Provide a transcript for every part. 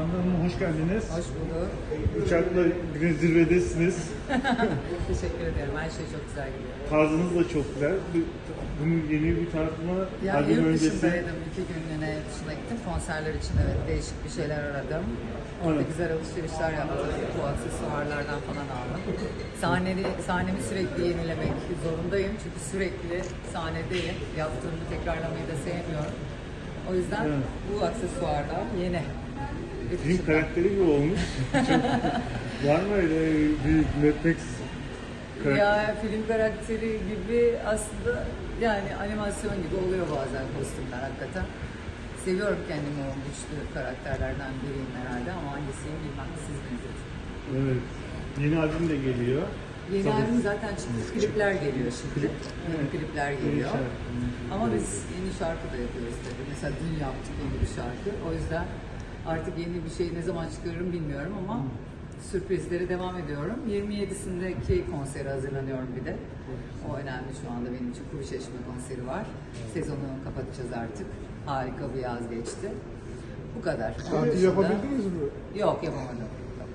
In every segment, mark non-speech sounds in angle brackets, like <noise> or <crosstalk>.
Günan Hanım hoş geldiniz. Hoş bulduk. Uçakla bugün zirvedesiniz. <laughs> Teşekkür ederim. Her şey çok güzel gidiyor. Tarzınız da çok güzel. Bu- Bunun yeni bir tartımı Ya albüm yurt öncesi. dışındaydım. iki günlüğüne yurt dışına gittim. Konserler için evet değişik bir şeyler aradım. Evet. Orada güzel alışverişler yaptım. Bu aksesuarlardan falan aldım. Sahneli, sahnemi sürekli yenilemek zorundayım. Çünkü sürekli sahnedeyim. Yaptığımı tekrarlamayı da sevmiyorum. O yüzden Evet. bu aksesuarlar yeni. Film karakteri gibi olmuş. Çok, <laughs> var mı öyle bir Max karakteri? Ya film karakteri gibi aslında yani animasyon gibi oluyor bazen kostümler hakikaten. Seviyorum kendimi o güçlü karakterlerden biriyim herhalde ama hangisiyim bilmem siz bilirsiniz. Evet. Yeni albüm de geliyor. Yeni Sabah- albüm zaten çıktı. Klipler geliyor şimdi. Yeni Evet. klipler Yeni geliyor. şarkı. Ama biz yeni şarkı da yapıyoruz tabii. Mesela dün yaptık yeni bir şarkı. O yüzden artık yeni bir şey ne zaman çıkarırım bilmiyorum ama sürprizlere devam ediyorum. 27'sindeki konsere hazırlanıyorum bir de. O önemli şu anda benim için Kuru Çeşme konseri var. Sezonu kapatacağız artık. Harika bir yaz geçti. Bu kadar. Onun Tatil dışında- yapabildiniz mi? Yok yapamadım.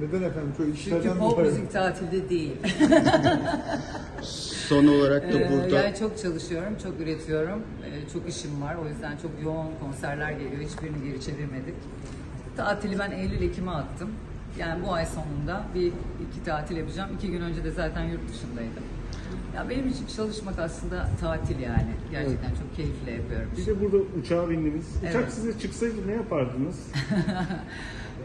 Neden efendim? Çok Çünkü işlerden pop dolayı. müzik tatilde değil. <laughs> Son olarak da Ee, burada Yani çok çalışıyorum, çok üretiyorum. Ee, çok işim var. O yüzden çok yoğun konserler geliyor. Hiçbirini geri çevirmedik. Tatili ben Eylül-Ekim'e attım. Yani bu ay sonunda bir iki tatil yapacağım. İki gün önce de zaten yurt dışındaydım. Ya benim için çalışmak aslında tatil yani. Gerçekten çok keyifle yapıyorum. De burada uçağa bindiniz. Uçak Evet. size çıksaydı ne yapardınız? <laughs>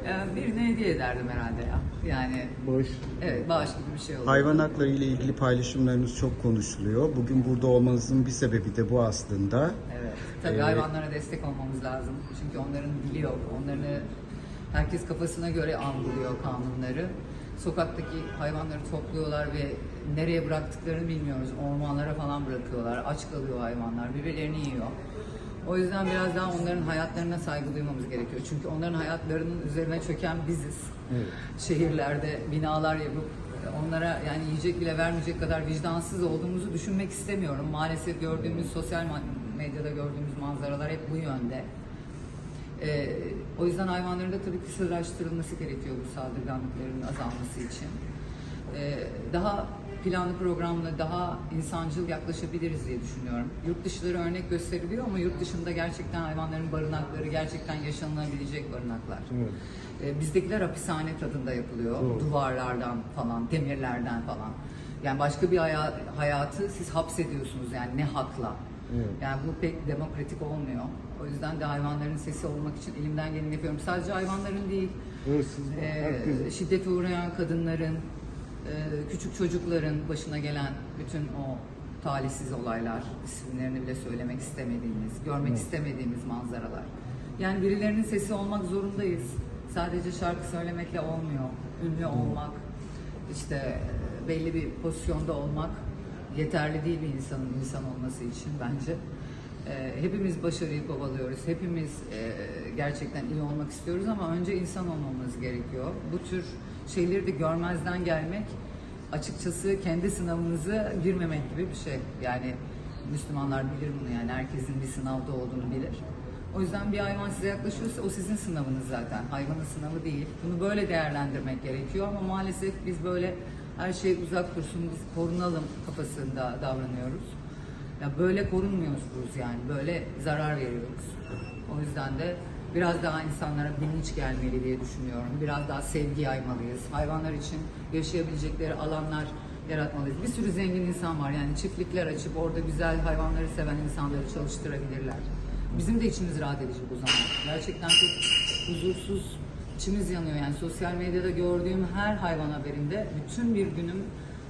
Yani birine hediye ederdim herhalde ya. Yani Bağış. evet bağış gibi bir şey oldu. hayvan hakları ile ilgili paylaşımlarınız çok konuşuluyor. Bugün burada olmanızın bir sebebi de bu aslında. Evet. Tabii Ee, hayvanlara destek olmamız lazım. Çünkü onların dili yok. Onları herkes kafasına göre algılıyor kanunları. Sokaktaki hayvanları topluyorlar ve nereye bıraktıklarını bilmiyoruz. Ormanlara falan bırakıyorlar. Aç kalıyor hayvanlar. Birbirlerini yiyor. O yüzden biraz daha onların hayatlarına saygı duymamız gerekiyor. Çünkü onların hayatlarının üzerine çöken biziz. Şehirlerde binalar yapıp onlara yani yiyecek bile vermeyecek kadar vicdansız olduğumuzu düşünmek istemiyorum. Maalesef gördüğümüz sosyal medyada gördüğümüz manzaralar hep bu yönde. Ee, o yüzden hayvanların da tabii kısırlaştırılması gerekiyor bu saldırganlıkların azalması için. Ee, daha planlı programlı, daha insancıl yaklaşabiliriz diye düşünüyorum. Yurt dışları örnek gösteriliyor ama yurt dışında gerçekten hayvanların barınakları gerçekten yaşanılabilecek barınaklar. Evet. Ee, bizdekiler hapishane tadında yapılıyor. Doğru. Duvarlardan falan, demirlerden falan. Yani başka bir haya- hayatı siz hapsediyorsunuz yani ne hakla. Evet. Yani bu pek demokratik olmuyor. O yüzden de hayvanların sesi olmak için elimden geleni yapıyorum. Sadece hayvanların değil, siz e, şiddete uğrayan kadınların, küçük çocukların başına gelen bütün o talihsiz olaylar, isimlerini bile söylemek istemediğimiz, görmek Evet. istemediğimiz manzaralar. Yani birilerinin sesi olmak zorundayız. Sadece şarkı söylemekle olmuyor. Ünlü olmak, işte e, belli bir pozisyonda olmak yeterli değil bir insanın insan olması için bence. E, hepimiz başarıyı kovalıyoruz. Hepimiz e, gerçekten iyi olmak istiyoruz ama önce insan olmamız gerekiyor. Bu tür şeyleri de görmezden gelmek açıkçası kendi sınavınıza girmemek gibi bir şey. Yani Müslümanlar bilir bunu yani herkesin bir sınavda olduğunu bilir. O yüzden bir hayvan size yaklaşıyorsa o sizin sınavınız zaten. Hayvanın sınavı değil. Bunu böyle değerlendirmek gerekiyor ama maalesef biz böyle her şey uzak dursun, biz korunalım kafasında davranıyoruz. Ya böyle korunmuyoruz yani. Böyle zarar veriyoruz. O yüzden de biraz daha insanlara bilinç gelmeli diye düşünüyorum. Biraz daha sevgi yaymalıyız. Hayvanlar için yaşayabilecekleri alanlar yaratmalıyız. Bir sürü zengin insan var yani çiftlikler açıp orada güzel hayvanları seven insanları çalıştırabilirler. Bizim de içimiz rahat edecek o zaman. Gerçekten çok huzursuz, içimiz yanıyor yani. Sosyal medyada gördüğüm her hayvan haberinde bütün bir günüm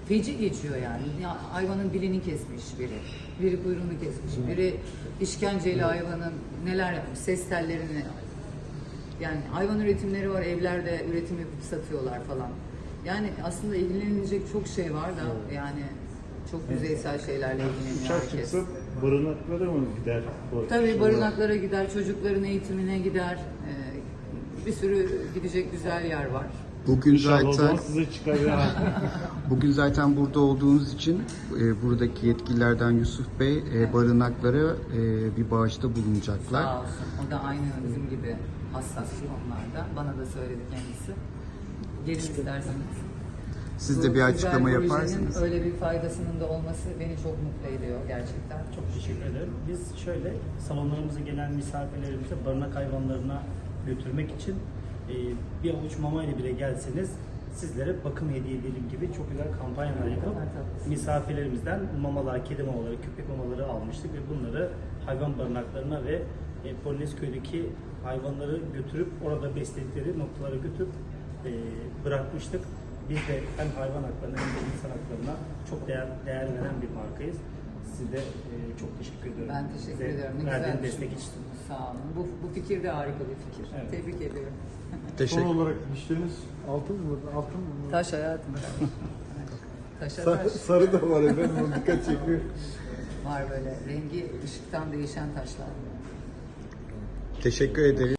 feci geçiyor yani. Ya hayvanın dilini kesmiş biri, biri kuyruğunu kesmiş, biri işkenceyle hayvanın neler yapmış, ses tellerini yani hayvan üretimleri var, evlerde üretim yapıp satıyorlar falan. Yani aslında ilgilenilecek çok şey var da yani çok yüzeysel şeylerle ilgileniyor Uçak herkes. çıksa barınaklara mı gider? bu Tabii barınaklara gider, çocukların eğitimine gider. Ee, bir sürü gidecek güzel yer var. Bugün İnşallah zaten size <laughs> bugün zaten burada olduğunuz için e, buradaki yetkililerden Yusuf Bey e, barınaklara e, bir bağışta bulunacaklar. Sağ olsun. O da aynı bizim gibi hassas konularda. Bana da söyledi kendisi. Gelin isterseniz. Siz de bir güzel açıklama projenin yaparsınız. Öyle bir faydasının da olması beni çok mutlu ediyor gerçekten. Çok teşekkür ederim. Biz şöyle salonlarımıza gelen misafirlerimize barınak hayvanlarına götürmek için bir avuç mama ile bile gelseniz sizlere bakım hediye edelim gibi çok güzel kampanyalar yapıp misafirlerimizden mamalar, kedi mamaları, köpek mamaları almıştık ve bunları hayvan barınaklarına ve e, Polonezköy'deki hayvanları götürüp orada besledikleri noktalara götürüp e, bırakmıştık. Biz de hem hayvan haklarına hem de insan haklarına çok değer, değer veren bir markayız. Size de e, çok teşekkür ediyorum. Ben teşekkür Bize ediyorum. Ne güzel destek için. Sağ olun. Bu, bu fikir de harika bir fikir. Evet. Tebrik ediyorum. Teşekkür. Son olarak dişleriniz altın mı? Altın mı? Taş hayatım. Taşa Sa- taş. sarı da var efendim. o Dikkat çekiyor. Var böyle rengi ışıktan değişen taşlar. Teşekkür ederim.